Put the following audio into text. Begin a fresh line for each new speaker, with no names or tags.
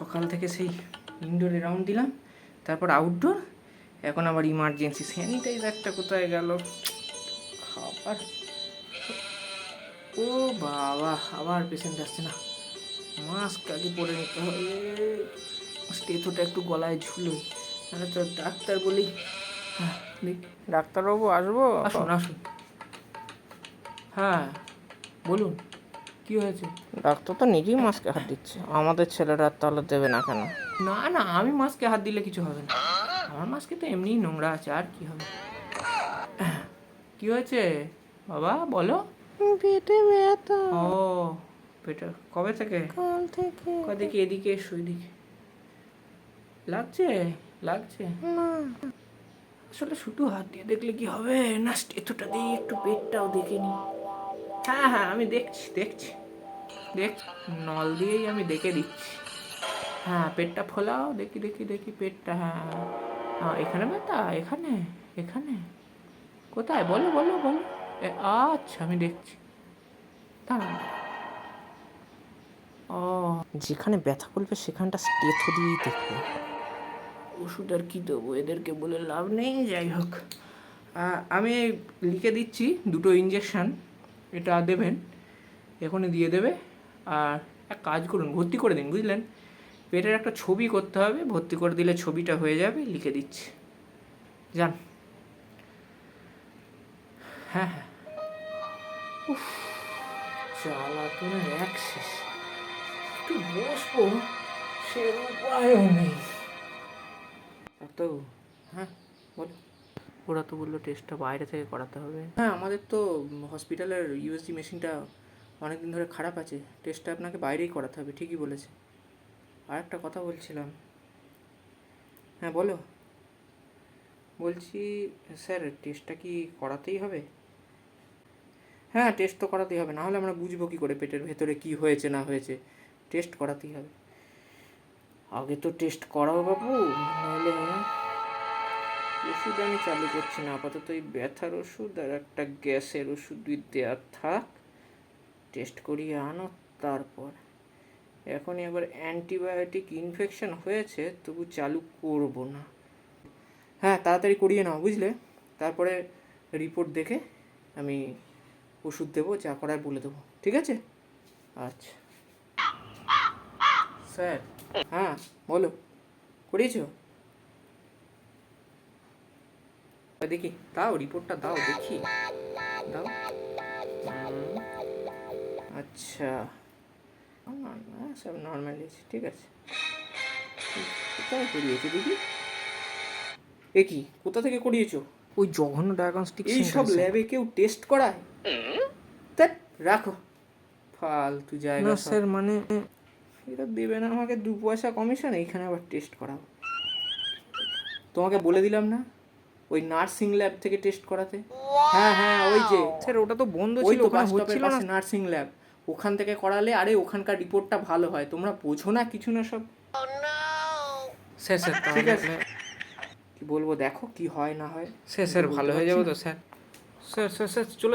সকাল থেকে সেই ইনডোরে রাউন্ড দিলাম তারপর আউটডোর এখন আবার ইমার্জেন্সি স্যানিটাইজারটা কোথায় গেল? খাবার? ও বাবা আবার পেশেন্ট আসছে না। মাস্ক আগে পরে নিতে হবে। স্টেথোটা একটু গলায় ঝুলো। তাহলে তো ডাক্তার বলি হ্যাঁ,
ডাক্তারবাবু আসব?
আসুন আসুন। হ্যাঁ বলুন। কি হয়েছে?
ডাক্তার তো নিজেই মাস্কে হাত দিচ্ছে। আমাদের ছেলেরা তাহলে দেবে না কেন?
না না আমি মাস্কে হাত দিলে কিছু হবে না। আমার মাস্কে তো এমনিই নোংরা আছে আর কি হবে? কি হয়েছে? বাবা বলো।
পেটে ব্যথা।
ও পেটে কবে থেকে?
কাল থেকে।
কদিকে এদিকে এসো এদিকে। লাগছে? লাগছে?
না।
আসলে শুধু হাত দিয়ে দেখলে কি হবে? না স্টেথোটা দিয়ে একটু পেটটাও দেখে নি। হ্যাঁ হ্যাঁ আমি দেখছি দেখছি। দেখ নল দিয়েই আমি দেখে দিচ্ছি। হ্যাঁ পেটটা ফোলাও দেখি দেখি দেখি পেটটা হ্যাঁ। হ্যাঁ এখানে ব্যথা এখানে? এখানে? কোথায়? বলো বলো বলো। এ, আচ্ছা আমি দেখছি। দাঁড়ান ও।
যেখানে ব্যথা করবে সেখানটা স্টেথো দিয়েই দেখবে।
ওষুধ আর কী দেবো? এদেরকে বলে লাভ নেই যাই হোক। আমি লিখে দিচ্ছি দুটো ইঞ্জেকশন এটা দেবেন এখনই দিয়ে দেবে। আর এক কাজ করুন, ভর্তি করে দিন, বুঝলেন? পেটের একটা ছবি করতে হবে, ভর্তি করে দিলে ছবিটা হয়ে যাবে, লিখে দিচ্ছি। যান। হ্যাঁ হ্যাঁ। উফ একটু বসবো, সে উপায়ও নেই। তো হ্যাঁ ওরা তো বলল টেস্টটা বাইরে থেকে করাতে হবে। হ্যাঁ আমাদের তো হসপিটালের ইউএসজি মেশিনটা অনেক দিন ধরে খারাপ আছে টেস্টটা আপনাকে বাইরেই করাতে হবে, ঠিকই বলেছে। আর একটা কথা বলছিলাম। হ্যাঁ বলো। বলছি, স্যার টেস্টটা কি করাতেই হবে? হ্যাঁ টেস্ট তো করাতেই হবে না হলে আমরা বুঝব কী করে পেটের ভেতরে কি হয়েছে, না হয়েছে। টেস্ট করাতেই হবে। আগে তো টেস্ট করাও বাবু, নাহলে ওষুধ আমি চালু করছি না, আপাতত এই ব্যথার ওষুধ আর একটা গ্যাসের ওষুধ দুই দেওয়ার থাক। টেস্ট করিয়ে আনো তারপর। এখনই আবার অ্যান্টিবায়োটিক ইনফেকশন হয়েছে, তবু চালু করব না। হ্যাঁ তাড়াতাড়ি করিয়ে নাও, বুঝলে? তারপরে রিপোর্ট দেখে আমি ওষুধ দেবো, যা করার বলে দেবো, ঠিক আছে? আচ্ছা। স্যার হ্যাঁ বলো, করিয়েছো? দেখি, দাও রিপোর্টটা দাও, দেখি। দাও। আচ্ছা। না, না, সব নর্মাল আছে ঠিক আছে। কোথায় করিয়েছো দেখি এ কি কোথা থেকে করিয়েছো?
ওই জঘন্য ডায়াগনস্টিক
এই সব ল্যাবে কেউ টেস্ট করায়? ধ্যাৎ, রাখো। ফালতু
না
জায়গা সব।
স্যার মানে
এটা দেবে না আমাকে দু পয়সা কমিশন এইখানে আবার টেস্ট করাও তোমাকে বলে দিলাম না? ওই নার্সিং ল্যাব থেকে টেস্ট করাতে? হ্যাঁ হ্যাঁ ওই যে।
স্যার ওটা তো বন্ধ
ওই
ছিল
তো
ওখানে
বাস স্টপের
হচ্ছিল না।
নার্সিং ল্যাব ওখান থেকে করালে আরে ওখানকার রিপোর্টটা ভালো হয়। তোমরা বোঝো না কিছু না সব।
স্যার স্যার
ঠিক
তাহলে
আছে। কি বলব দেখো কি হয় না হয়।
স্যার স্যার ভালো হয়ে যাব তো স্যার। স্যার স্যার স্যার চলো